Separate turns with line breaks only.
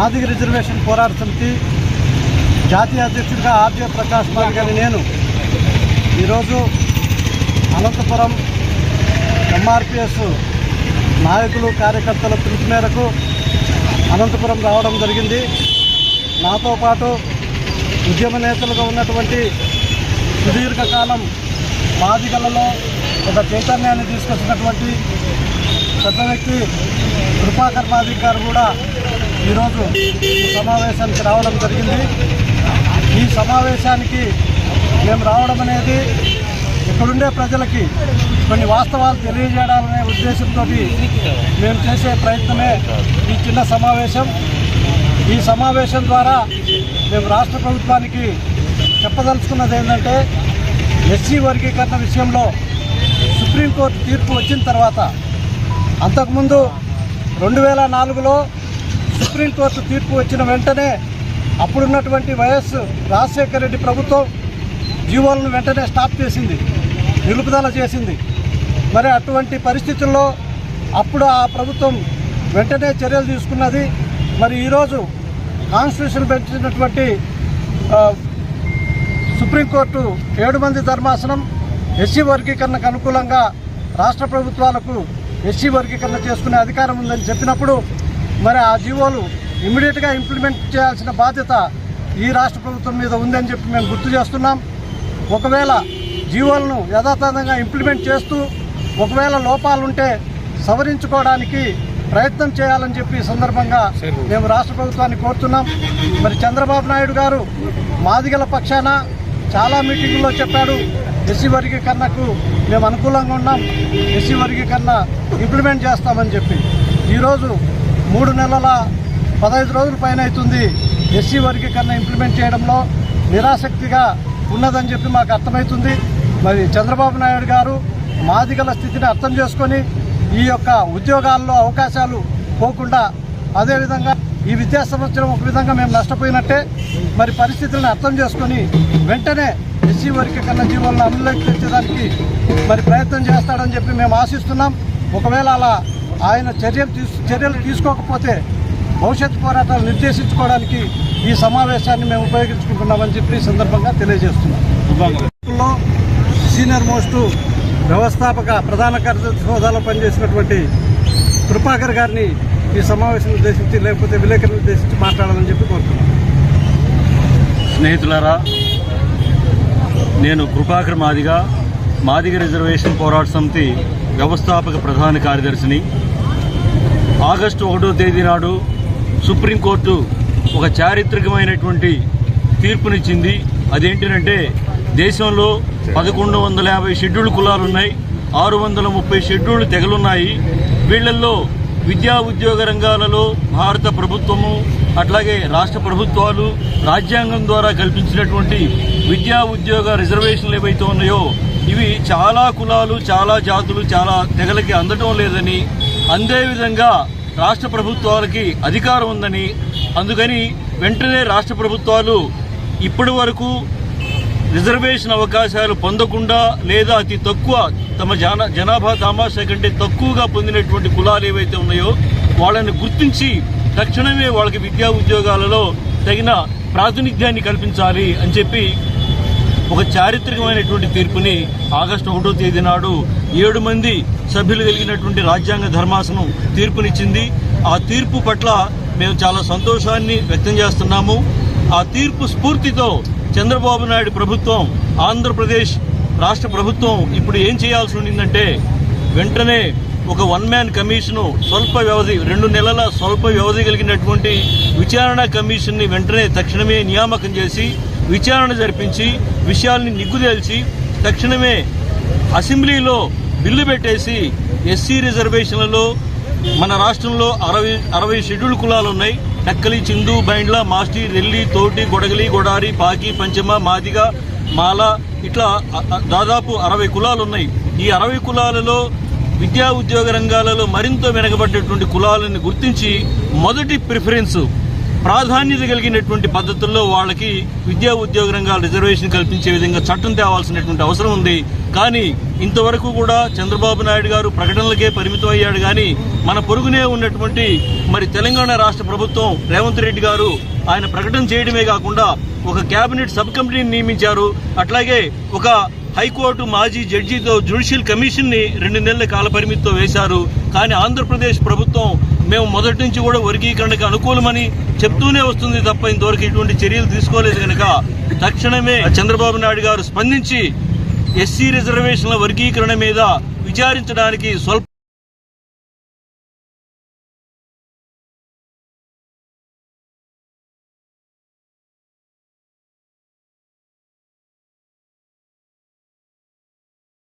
Madiga reservation పోరాట సమితి జాతీయ అధ్యక్షుడిగా ఆర్జే ప్రకాష్ బాబు గారి నేను ఈరోజు అనంతపురం ఎంఆర్పిఎస్ నాయకులు కార్యకర్తల పిలుపు మేరకు అనంతపురం రావడం జరిగింది. నాతో పాటు ఉద్యమ నేతలుగా ఉన్నటువంటి సుదీర్ఘకాలం బాధికలలో ఒక చైతన్యాన్ని తీసుకొచ్చినటువంటి పెద్ద వ్యక్తి కృపాకర్ మాదిక్ గారు కూడా ఈరోజు సమావేశానికి రావడం జరిగింది. ఈ సమావేశానికి మేము రావడం అనేది ఇక్కడుండే ప్రజలకి కొన్ని వాస్తవాలు తెలియజేయాలనే ఉద్దేశంతో మేము చేసే ప్రయత్నమే ఈ చిన్న సమావేశం. ఈ సమావేశం ద్వారా మేము రాష్ట్ర ప్రభుత్వానికి చెప్పదలుచుకున్నది ఏంటంటే ఎస్సీ వర్గీకరణ విషయంలో సుప్రీంకోర్టు తీర్పు వచ్చిన తర్వాత అంతకుముందు రెండు వేల నాలుగులో సుప్రీంకోర్టు తీర్పు వచ్చిన వెంటనే అప్పుడున్నటువంటి వైఎస్ రాజశేఖర రెడ్డి ప్రభుత్వం జీవోలను వెంటనే స్టాప్ చేసింది నిలుపుదల చేసింది. మరి అటువంటి పరిస్థితుల్లో అప్పుడు ఆ ప్రభుత్వం వెంటనే చర్యలు తీసుకున్నది. మరి ఈరోజు కాన్స్టిట్యూషన్ పెట్టినటువంటి సుప్రీంకోర్టు ఏడు మంది ధర్మాసనం ఎస్సీ వర్గీకరణకు అనుకూలంగా రాష్ట్ర ప్రభుత్వాలకు ఎస్సీ వర్గీకరణ చేసుకునే అధికారం ఉందని చెప్పినప్పుడు మరి ఆ జీవోలు ఇమ్మీడియట్గా ఇంప్లిమెంట్ చేయాల్సిన బాధ్యత ఈ రాష్ట్ర ప్రభుత్వం మీద ఉందని చెప్పి మేము గుర్తు చేస్తున్నాం. ఒకవేళ జీవోలను యథాతథంగా ఇంప్లిమెంట్ చేస్తూ ఒకవేళ లోపాలుంటే సవరించుకోవడానికి ప్రయత్నం చేయాలని చెప్పి సందర్భంగా మేము రాష్ట్ర ప్రభుత్వాన్ని కోరుతున్నాం. మరి చంద్రబాబు నాయుడు గారు మాదిగల పక్షాన చాలా మీటింగుల్లో చెప్పాడు ఎస్సీ వర్గీకరణకు మేము అనుకూలంగా ఉన్నాం ఎస్సీ వర్గీకరణ ఇంప్లిమెంట్ చేస్తామని చెప్పి. ఈరోజు మూడు నెలల పదహైదు రోజుల పైన అవుతుంది. ఎస్సీ వర్గీకరణ ఇంప్లిమెంట్ చేయడంలో నిరాసక్తిగా ఉన్నదని చెప్పి మాకు అర్థమవుతుంది. మరి చంద్రబాబు నాయుడు గారు మాదిగల స్థితిని అర్థం చేసుకొని ఈ యొక్క ఉద్యోగాల్లో అవకాశాలు పోకుండా అదేవిధంగా ఈ విద్యా సంవత్సరం ఒక విధంగా మేము నష్టపోయినట్టే మరి పరిస్థితులను అర్థం చేసుకొని వెంటనే ఎస్సీ వర్గీకరణ జీవులను అమలులోకి తెచ్చేదానికి మరి ప్రయత్నం చేస్తాడని చెప్పి మేము ఆశిస్తున్నాం. ఒకవేళ అలా ఆయన చర్యలు తీసు చర్యలు తీసుకోకపోతే భవిష్యత్ పోరాటాలు నిర్దేశించుకోవడానికి ఈ సమావేశాన్ని మేము ఉపయోగించుకుంటున్నామని చెప్పి ఈ సందర్భంగా తెలియజేస్తున్నాం. సీనియర్ మోస్ట్ వ్యవస్థాపక ప్రధాన కార్యదర్శి హోదాలో పనిచేసినటువంటి కృపాకర్ గారిని ఈ సమావేశం ఉద్దేశించి లేకపోతే విలేకరులను ఉద్దేశించి మాట్లాడాలని చెప్పి కోరుతున్నాను
స్నేహితులారా నేను కృపాకర్ మాదిగ మాదిగ రిజర్వేషన్ పోరాట సమితి వ్యవస్థాపక ప్రధాన కార్యదర్శిని. ఆగస్టు ఒకటో తేదీ నాడు సుప్రీంకోర్టు ఒక చారిత్రకమైనటువంటి తీర్పునిచ్చింది. అదేంటంటే దేశంలో పదకొండు వందల యాభై షెడ్యూల్ కులాలు ఉన్నాయి ఆరు వందల ముప్పై షెడ్యూల్ తెగలున్నాయి. వీళ్ళల్లో విద్యా ఉద్యోగ రంగాలలో భారత ప్రభుత్వము అట్లాగే రాష్ట్ర ప్రభుత్వాలు రాజ్యాంగం ద్వారా కల్పించినటువంటి విద్యా ఉద్యోగ రిజర్వేషన్లు ఏవైతే ఉన్నాయో ఇవి చాలా కులాలు చాలా జాతులు చాలా తెగలకి అందటం లేదని అందే విధంగా రాష్ట్ర ప్రభుత్వాలకి అధికారం ఉందని అందుకని వెంటనే రాష్ట్ర ప్రభుత్వాలు ఇప్పటి వరకు రిజర్వేషన్ అవకాశాలు పొందకుండా లేదా అతి తక్కువ తమ జన జనాభా తమాషా కంటే తక్కువగా పొందినటువంటి కులాలు ఏవైతే ఉన్నాయో వాళ్ళని గుర్తించి తక్షణమే వాళ్ళకి విద్యా ఉద్యోగాలలో తగిన ప్రాతినిధ్యాన్ని కల్పించాలి అని చెప్పి ఒక చారిత్రకమైనటువంటి తీర్పుని ఆగస్టు ఒకటో తేదీ నాడు ఏడు మంది సభ్యులు కలిగినటువంటి రాజ్యాంగ ధర్మాసనం తీర్పునిచ్చింది. ఆ తీర్పు పట్ల మేము చాలా సంతోషాన్ని వ్యక్తం చేస్తున్నాము. ఆ తీర్పు స్ఫూర్తితో చంద్రబాబు నాయుడు ప్రభుత్వం ఆంధ్రప్రదేశ్ రాష్ట్ర ప్రభుత్వం ఇప్పుడు ఏం చేయాల్సి ఉండిందంటే వెంటనే ఒక వన్ మ్యాన్ కమిషను స్వల్ప వ్యవధి రెండు నెలల స్వల్ప వ్యవధి కలిగినటువంటి విచారణ కమిషన్ని వెంటనే తక్షణమే నియామకం చేసి విచారణ జరిపించి విషయాల్ని నిగ్గుదేల్చి తక్షణమే అసెంబ్లీలో బిల్లు పెట్టేసి ఎస్సీ రిజర్వేషన్లలో మన రాష్ట్రంలో అరవై అరవై షెడ్యూల్ కులాలు ఉన్నాయి. నక్కలి చిందు బైండ్ల మాస్టి రెల్లి తోటి గొడగలి గొడారి పాకి పంచమ మాదిగ మాల ఇట్లా దాదాపు అరవై కులాలు ఉన్నాయి. ఈ అరవై కులాలలో విద్యా ఉద్యోగ రంగాలలో మరింత వెనకబడ్డటువంటి కులాలను గుర్తించి మొదటి ప్రిఫరెన్స్ ప్రాధాన్యత కలిగినటువంటి పద్ధతుల్లో వాళ్ళకి విద్యా ఉద్యోగ రంగాల రిజర్వేషన్ కల్పించే విధంగా చట్టం తేవాల్సినటువంటి అవసరం ఉంది. కానీ ఇంతవరకు కూడా చంద్రబాబు నాయుడు గారు ప్రకటనలకే పరిమితం అయ్యాడు కానీ మన పొరుగునే ఉన్నటువంటి మరి తెలంగాణ రాష్ట్ర ప్రభుత్వం రేవంత్ రెడ్డి గారు ఆయన ప్రకటన చేయడమే కాకుండా ఒక కేబినెట్ సబ్ కమిటీని నియమించారు. అట్లాగే ఒక హైకోర్టు మాజీ జడ్జితో జ్యుడిషియల్ కమిషన్ని రెండు నెలల కాల పరిమితితో వేశారు. కానీ ఆంధ్రప్రదేశ్ ప్రభుత్వం మేము మొదటి నుంచి కూడా వర్గీకరణకు అనుకూలమని చెప్తూనే వస్తుంది తప్ప ఇంతవరకు ఇటువంటి చర్యలు తీసుకోలేదు కనుక తక్షణమే చంద్రబాబు నాయుడు గారు స్పందించి ఎస్సీ రిజర్వేషన్ల వర్గీకరణ మీద విచారించడానికి స్వల్ప